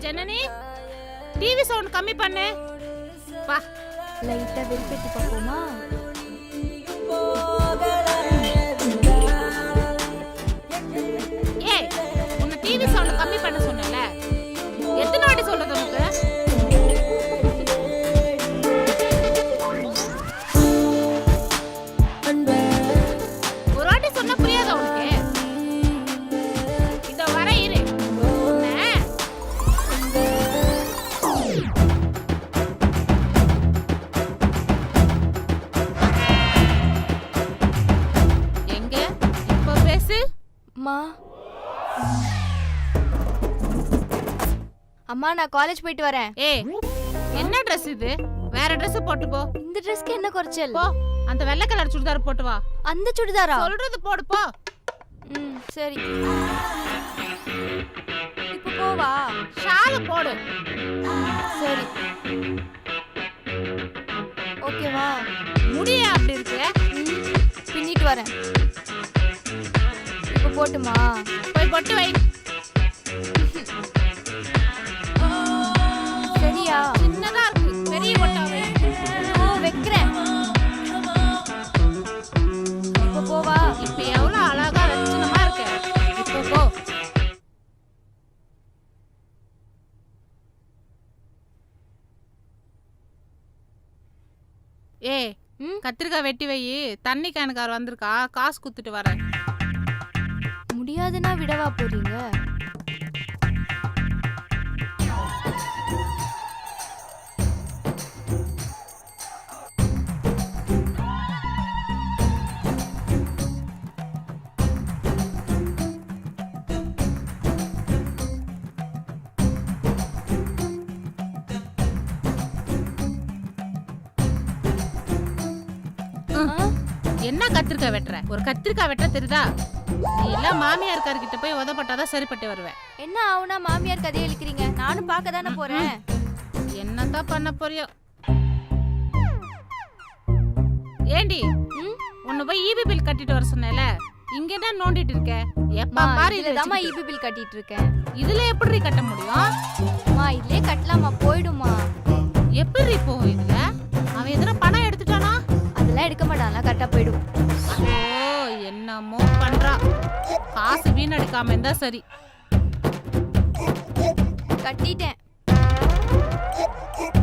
Janani. TV sound கம்மி பண்ணு. வா. லைட்டா வெறுப்பேத்தி பார்ப்போமா? அம்மா. அம்மா நான் காலேஜ் போயிட்டு வரேன். ஏய் என்ன Dress இது? வேற Dress போட்டு போ. இந்த ட்ரெஸ்க்கு என்ன குறைச்சல்? போ அந்த வெள்ளை கலர் சுடிதார் போட்டு வா. அந்த சுடிதாரா? சொல்றது போடு போ. ம் சரி. இப்போ போவா? ஷால போடு. சரி. ஓகேவா முடிய அப்படி இருக்கு? ம் பின்னிட்டு வரேன். போட்டுமா? போய் பொட்டு வை. சரியா? சின்னதா இருக்கு. பெரிய பொட்டாவே ஓ வைக்கிறேன். இப்போ போவா. இப்ப எவ்வளவு அழகா லட்சணமா இருக்க. இப்ப போ. ம்? கத்திரிக்காய் வெட்டி வை. தண்ணி கேனுக்கார் வந்திருக்கா. காசு குத்துட்டு வரேன். முடியாதுன்னா விடவா போறீங்க? என்ன கத்திரிக்காய் வெட்டுற? ஒரு கத்திரிக்காய் வெட்ட தெரியுதா? நீ எல்லாம் மாமியார் கிட்ட போய் உதப்பட்டாதான் சரிப்பட்டு வருவேன். என்ன ஆகுனா மாமியார் கதையை இழுக்கிறீங்க நானும் பார்க்க தானே போறேன் என்னதான் பண்ண போறியோ? ஏண்டி? உன்னை போய் ஈபி பில் கட்டிட்டு வர சொன்னேல? இங்க என்ன நோண்டிட்டு இருக்க. எப்ப பாரு இதை இதுலதாம்மா வச்சுக்கிட்டு. இபி பில் கட்டிட்டு இருக்கேன். இதுல எப்படி கட்ட முடியும்? அம்மா இதுலயே கட்டலாமா போயிடுமா கரெக்டா போயிடும். என்னமோ பண்றா. காசு வீணடிக்காம இருந்தா சரி. கட்டிட்டேன்.